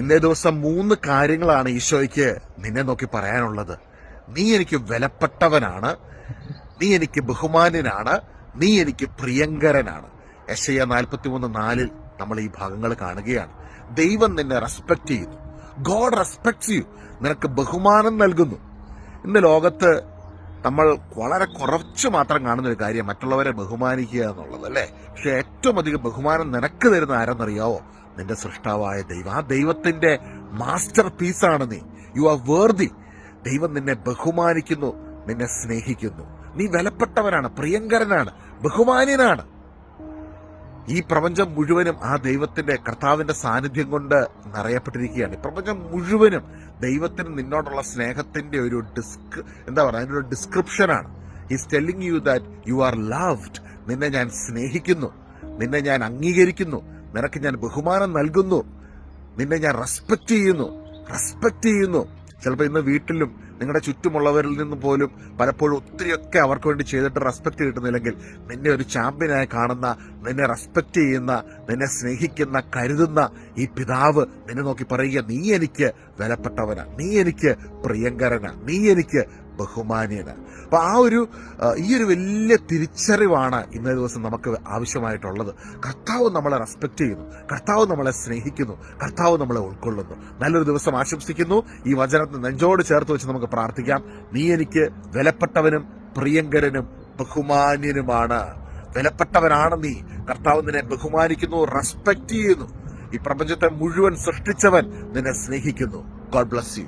ഇന്നേ ദിവസം മൂന്ന് കാര്യങ്ങളാണ് ഈശോയ്ക്ക് നിന്നെ നോക്കി പറയാനുള്ളത്. നീ എനിക്ക് വിലപ്പെട്ടവനാണ്. നീ എനിക്ക് ബഹുമാന്യനാണ്. നീ എനിക്ക് പ്രിയങ്കരനാണ്. എസ് എ നാൽപ്പത്തി നാൽപ്പത്തിമൂന്ന് നാലിൽ നമ്മൾ ഈ ഭാഗങ്ങൾ കാണുകയാണ്. ദൈവം നിന്നെ റെസ്പെക്ട് ചെയ്യുന്നു. ഗോഡ് റെസ്പെക്ട്സ് യു നിനക്ക് ബഹുമാനം നൽകുന്നു. ഇന്ന് ലോകത്ത് നമ്മൾ വളരെ കുറച്ച് മാത്രം കാണുന്ന ഒരു കാര്യം മറ്റുള്ളവരെ ബഹുമാനിക്കുക എന്നുള്ളത് അല്ലേ? പക്ഷെ ഏറ്റവും അധികം ബഹുമാനം നിനക്ക് തരുന്ന ആരെന്നറിയാവോ? നിന്റെ സൃഷ്ടാവായ ദൈവം. ആ ദൈവത്തിന്റെ മാസ്റ്റർ പീസാണ് നീ. യു ആർ വേർതി ദൈവം നിന്നെ ബഹുമാനിക്കുന്നു നിന്നെ സ്നേഹിക്കുന്നു. നീ വിലപ്പെട്ടവനാണ് പ്രിയങ്കരനാണ് ബഹുമാന്യനാണ്. ഈ പ്രപഞ്ചം മുഴുവനും ആ ദൈവത്തിന്റെ കർത്താവിന്റെ സാന്നിധ്യം കൊണ്ട് നിറയപ്പെട്ടിരിക്കുകയാണ്. ഈ പ്രപഞ്ചം മുഴുവനും ദൈവത്തിന് നിന്നോടുള്ള സ്നേഹത്തിന്റെ ഒരു ഡിസ്ക് എന്താ പറയുക അതിന്റെ ഒരു ഡിസ്ക്രിപ്ഷനാണ് is telling you that you are loved നിന്നെ ഞാൻ സ്നേഹിക്കുന്നു. നിന്നെ ഞാൻ അംഗീകരിക്കുന്നു. നിനക്ക് ഞാൻ ബഹുമാനം നൽകുന്നു. നിന്നെ ഞാൻ റെസ്പെക്ട് ചെയ്യുന്നു. റെസ്പെക്ട് ചെയ്യുന്നു. ചിലപ്പോൾ ഇന്ന് വീട്ടിലും നിങ്ങളുടെ ചുറ്റുമുള്ളവരിൽ നിന്ന് പോലും പലപ്പോഴും ഒത്തിരിയൊക്കെ അവർക്ക് വേണ്ടി ചെയ്തിട്ട് റെസ്പെക്ട് കിട്ടുന്നില്ലെങ്കിൽ നിന്നെ ഒരു ചാമ്പ്യനായി കാണുന്ന നിന്നെ റെസ്പെക്ട് ചെയ്യുന്ന നിന്നെ സ്നേഹിക്കുന്ന കരുതുന്ന ഈ പിതാവ് നിന്നെ നോക്കി പറയുക നീ എനിക്ക് വിലപ്പെട്ടവനാ. നീ എനിക്ക് പ്രിയങ്കരനാ. നീ എനിക്ക് ബഹുമാന്യന. അപ്പോൾ ആ ഒരു ഈ ഒരു വലിയ തിരിച്ചറിവാണ് ഇന്നേ ദിവസം നമുക്ക് ആവശ്യമായിട്ടുള്ളത്. കർത്താവ് നമ്മളെ റെസ്പെക്റ്റ് ചെയ്യുന്നു. കർത്താവ് നമ്മളെ സ്നേഹിക്കുന്നു. കർത്താവ് നമ്മളെ ഉൾക്കൊള്ളുന്നു. നല്ലൊരു ദിവസം ആശംസിക്കുന്നു. ഈ വചനത്തെ നെഞ്ചോട് ചേർത്ത് വെച്ച് നമുക്ക് പ്രാർത്ഥിക്കാം. നീ എനിക്ക് വിലപ്പെട്ടവനും പ്രിയങ്കരനും ബഹുമാന്യനുമാണ്. വിലപ്പെട്ടവനാണ് നീ. കർത്താവ് നിന്നെ ബഹുമാനിക്കുന്നു റെസ്പെക്ട് ചെയ്യുന്നു. ഈ പ്രപഞ്ചത്തെ മുഴുവൻ സൃഷ്ടിച്ചവൻ നിന്നെ സ്നേഹിക്കുന്നു. God bless you